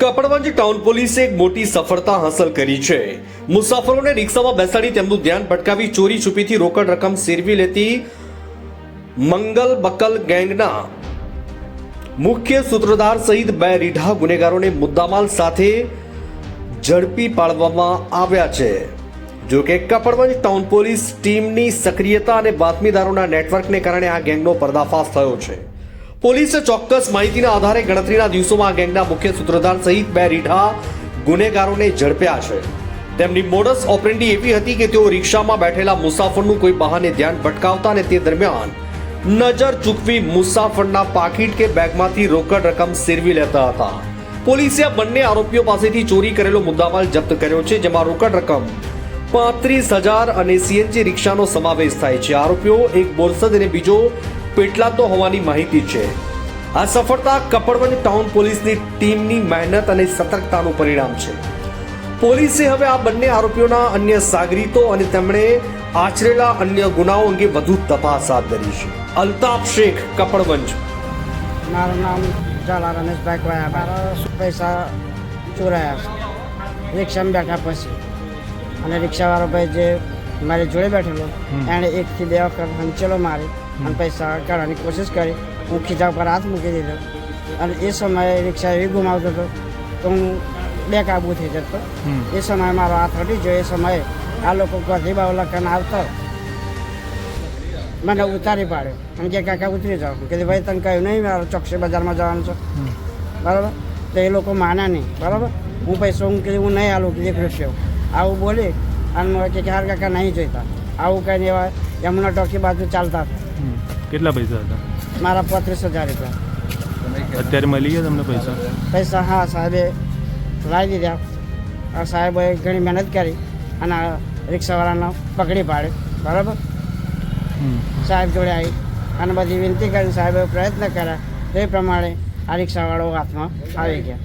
Kapadvanj town પોલીસે એક મોટી સફળતા હાંસલ કરી છે. મુસાફરોને રિક્ષામાં બેસાડી તેમનું ધ્યાન ભટકાવી ચોરી છુપીથી રોકડ રકમ સેરવી લેતી મંગલ બકલ ગેંગના મુખ્ય સૂત્રધાર સહિત બે રીઢા ગુનેગારોને મુદ્દામાલ સાથે ઝડપી પાડવામાં આવ્યા છે. જો કે કપડવંજ ટાઉન પોલીસ ટીમની સક્રિયતા અને બાતમીદારોના નેટવર્કને કારણે આ ગેંગનો પર્દાફાશ થયો છે. પોલીસે ચોક્કસ માહિતીના આધારે ગણતરીના દિવસોમાં ગેંગના મુખ્ય સૂત્રધાર સહિત બે રીઢા ગુનેગારોને ઝડપ્યા છે. તેમની મોડસ ઓપરેન્ડી એવી હતી કે તેઓ રિક્ષામાં બેઠેલા મુસાફરનું કોઈ બહાને ધ્યાન ભટકાવતા અને તે દરમિયાન નજર ચૂકવી મુસાફરના પાકીટ કે બેગમાંથી રોકડ રકમ સેરવી લેતા હતા. પોલીસે બંને આરોપીઓ પાસેથી ચોરી કરેલો મુદ્દામાલ જપ્ત કર્યો છે, જેમાં રોકડ રકમ પાંત્રીસ હજાર અને સીએનજી રિક્ષાનો સમાવેશ થાય છે. આરોપીઓ એક બોરસદ અને બીજો પેટલાતો હોવાની માહિતી છે. આ સફળતા કપડવંજ ટાઉન પોલીસની ટીમની મહેનત અને સતર્કતાનું પરિણામ છે. પોલીસે હવે આ બંને આરોપીઓના અન્ય સાગરીતો અને તેમણે આચરેલા અન્ય ગુનાઓ અંગે વધુ તપાસ હાથ ધરી છે. અલ્તાફ શેખ, કપડવંજ. મારું નામ ઝાલા રમેશભાઈ કોયા મારા પૈસા ચોરાયા છે. રિક્ષામાં બેઠા પછી. અને રિક્ષાવાળો ભાઈ જે મારી જોડે બેઠેલો. એણે એકથી બે વખત હંચેલો મારી અને પૈસા કાઢવાની કોશિશ કરી. હું ખીચા ઉપર હાથ મૂકી દીધો. અને એ સમયે રિક્ષા એવી ગુમાવતો હતો. તો હું બેકાબુ થઈ જતો. એ સમયે મારો હાથ હટી ગયો. એ સમયે આ લોકો ગધી લખન આવતા. મને ઉતારી પાડ્યો. અને કે કાકા ઉતરી જાઓ. કે ભાઈ તને કહ્યું નહીં મારે ચોકસી બજારમાં જવાનું છો. બરાબર? તો એ લોકો માન્યા નહીં. બરાબર? હું પૈસો હું કીધું હું નહીં આલું એક રૂપિયો. આવું બોલી અને કે હાર કાકા નહીં જોઈતા. આવું કંઈ એવા યમુના ટોકી બાજુ ચાલતા હતા. કેટલા પૈસા હતા? મારા પત્રીસ હજાર રૂપિયા. અત્યારે મળી ગયા તમને પૈસા? પૈસા હા સાહેબે લાવી દીધા. આ સાહેબે ઘણી મહેનત કરી અને આ રિક્ષાવાળાને પકડી પાડે બરાબર? સાહેબ જોડે આવી અને બધી વિનંતી કરી સાહેબે પ્રયત્ન કર્યા. તે પ્રમાણે આ રિક્ષાવાળો હાથમાં આવી ગયા.